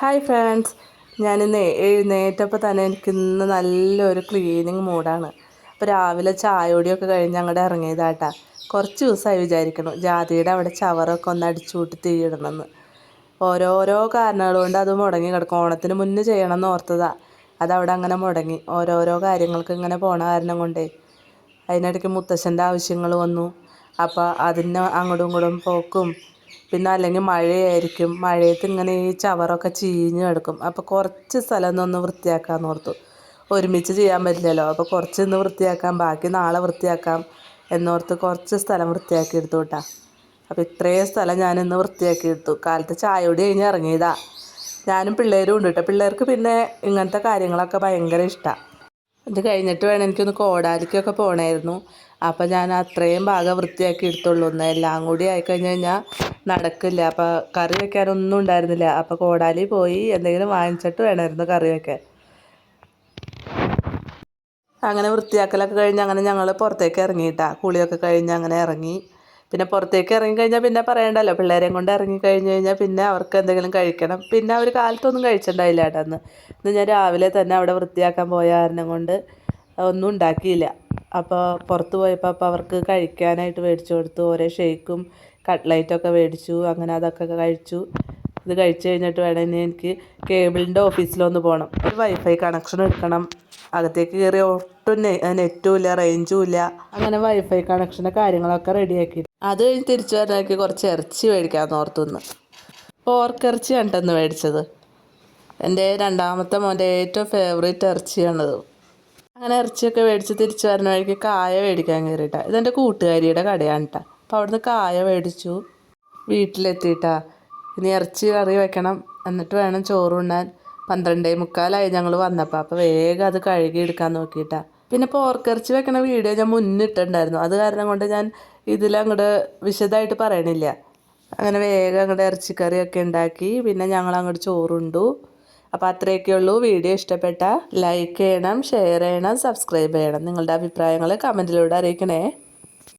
Hi friends ഞാനിന്ന് എഴുന്നേറ്റപ്പോൾ തന്നെ എനിക്ക് ഇന്ന് നല്ലൊരു ക്ലീനിങ് മൂഡാണ് അപ്പോൾ രാവിലെ ചായയോടിയൊക്കെ കഴിഞ്ഞ് അങ്ങോട്ട് ഇറങ്ങിയതാട്ടാ. കുറച്ച് ദിവസമായി വിചാരിക്കണം ജാതിയുടെ അവിടെ ചവറൊക്കെ ഒന്ന് അടിച്ചു കൂട്ടി തീയിടണമെന്ന്. ഓരോരോ കാരണങ്ങൾ കൊണ്ട് അത് മുടങ്ങി കിടക്കും. ഓണത്തിന് മുന്നേ ചെയ്യണം എന്ന് ഓർത്തതാ അതവിടെ അങ്ങനെ മുടങ്ങി. ഓരോരോ കാര്യങ്ങൾക്ക് ഇങ്ങനെ പോണ കാരണം കൊണ്ടേ അതിനിടയ്ക്ക് മുത്തശ്ശന്റെ ആവശ്യങ്ങൾ വന്നു. അപ്പോൾ അതിന് അങ്ങോട്ടും ഇങ്ങോട്ടും പോക്കും പിന്നെ അല്ലെങ്കിൽ മഴയായിരിക്കും. മഴയത്ത് ഇങ്ങനെ ഈ ചവറൊക്കെ ചീഞ്ഞ് കിടക്കും. അപ്പോൾ കുറച്ച് സ്ഥലം ഒന്ന് വൃത്തിയാക്കാമെന്ന് ഓർത്തു. ഒരുമിച്ച് ചെയ്യാൻ പറ്റില്ലല്ലോ. അപ്പോൾ കുറച്ച് ഇന്ന് വൃത്തിയാക്കാം ബാക്കി നാളെ വൃത്തിയാക്കാം എന്നോർത്ത് കുറച്ച് സ്ഥലം വൃത്തിയാക്കി എടുത്തു കേട്ടാ. അപ്പോൾ ഇത്രയും സ്ഥലം ഞാൻ ഇന്ന് വൃത്തിയാക്കി എടുത്തു. കാലത്ത് ചായയോടി കഴിഞ്ഞ് ഇറങ്ങിയതാ. ഞാനും പിള്ളേരും ഉണ്ട് കേട്ടോ. പിള്ളേർക്ക് പിന്നെ ഇങ്ങനത്തെ കാര്യങ്ങളൊക്കെ ഭയങ്കര ഇഷ്ടമാണ് ഇത് കഴിഞ്ഞിട്ട് വേണം എനിക്കൊന്ന് കോടാലിക്കൊക്കെ പോകണമായിരുന്നു അപ്പോൾ ഞാൻ അത്രയും ഭാഗം വൃത്തിയാക്കി എടുത്തുള്ളൂ. ഒന്ന് എല്ലാം കൂടി ആയിക്കഴിഞ്ഞ് കഴിഞ്ഞാൽ നടക്കില്ല. അപ്പോൾ കറി വെക്കാനൊന്നും ഉണ്ടായിരുന്നില്ല. അപ്പോൾ കോടാലി പോയി എന്തെങ്കിലും വാങ്ങിച്ചിട്ട് വേണമായിരുന്നു കറി വെക്കാൻ. അങ്ങനെ വൃത്തിയാക്കലൊക്കെ കഴിഞ്ഞ് അങ്ങനെ ഞങ്ങൾ പുറത്തേക്ക് ഇറങ്ങിയിട്ടാ കുളിയൊക്കെ കഴിഞ്ഞ് അങ്ങനെ ഇറങ്ങി. പിന്നെ പുറത്തേക്ക് ഇറങ്ങിക്കഴിഞ്ഞാൽ പിന്നെ പറയണ്ടല്ലോ പിള്ളേരെയും കൊണ്ട് ഇറങ്ങി കഴിഞ്ഞ് കഴിഞ്ഞാൽ പിന്നെ അവർക്ക് എന്തെങ്കിലും കഴിക്കണം. പിന്നെ അവർ കാലത്തൊന്നും കഴിച്ചിട്ടുണ്ടായില്ല ഏട്ടാ അന്ന്. ഞാൻ രാവിലെ തന്നെ അവിടെ വൃത്തിയാക്കാൻ പോയ കാരണം കൊണ്ട് ഒന്നും ഉണ്ടാക്കിയില്ല. അപ്പോൾ പുറത്ത് പോയപ്പോൾ അപ്പോൾ അവർക്ക് കഴിക്കാനായിട്ട് മേടിച്ചു കൊടുത്തു. ഓരോ ഷേക്കും കട്ട്ലൈറ്റൊക്കെ മേടിച്ചു. അങ്ങനെ അതൊക്കെ കഴിച്ചു. ഇത് കഴിച്ചു കഴിഞ്ഞിട്ട് വേണം ഇനി എനിക്ക് കേബിളിന്റെ ഓഫീസിലൊന്ന് പോകണം ഒരു വൈഫൈ കണക്ഷൻ എടുക്കണം. അകത്തേക്ക് കയറി ഒട്ടും നെറ്റും ഇല്ല റേഞ്ചും ഇല്ല. അങ്ങനെ വൈഫൈ കണക്ഷന്റെ കാര്യങ്ങളൊക്കെ റെഡിയാക്കി. അത് കഴിഞ്ഞ് തിരിച്ചു വരാനൊക്കെ കുറച്ച് ഇറച്ചി മേടിക്കാമെന്ന് ഓർത്തുനിന്ന്. പോർക്കിറച്ചി കണ്ടെന്ന് മേടിച്ചത്. എന്റെ രണ്ടാമത്തെ മോന്റെ ഏറ്റവും ഫേവറേറ്റ് ഇറച്ചിയാണത്. അങ്ങനെ ഇറച്ചിയൊക്കെ മേടിച്ച് തിരിച്ചു വരുന്ന വഴിക്ക് കായ മേടിക്കാൻ കയറിയിട്ടാണ് ഇതെന്റെ കൂട്ടുകാരിയുടെ കടയാണ് കേട്ടോ അപ്പോൾ അവിടുന്ന് കായ മേടിച്ചു. വീട്ടിലെത്തിയിട്ടാ. ഇനി ഇറച്ചി കറി വെക്കണം. എന്നിട്ട് വേണം ചോറുണ്ണാൻ പന്ത്രണ്ടേ മുക്കാലായി ഞങ്ങൾ വന്നപ്പോൾ അപ്പോൾ വേഗം അത് കഴുകി എടുക്കാൻ നോക്കിയിട്ടാ. പിന്നെ പോർക്കിറച്ചി വെക്കണ വീഡിയോ ഞാൻ മുന്നിട്ടുണ്ടായിരുന്നു അത് കാരണം കൊണ്ട് ഞാൻ ഇതിലങ്ങോട്ട് വിശദമായിട്ട് പറയണില്ല. അങ്ങനെ വേഗം അങ്ങോട്ട് ഇറച്ചിക്കറിയൊക്കെ ഉണ്ടാക്കി. പിന്നെ ഞങ്ങൾ അങ്ങോട്ട് ചോറുണ്ടു അപ്പോൾ അത്രയൊക്കെ ഉള്ളൂ. വീഡിയോ ഇഷ്ടപ്പെട്ട ലൈക്ക് ചെയ്യണം ഷെയർ ചെയ്യണം സബ്സ്ക്രൈബ് ചെയ്യണം. നിങ്ങളുടെ അഭിപ്രായങ്ങൾ കമന്റിലൂടെ അറിയിക്കണേ.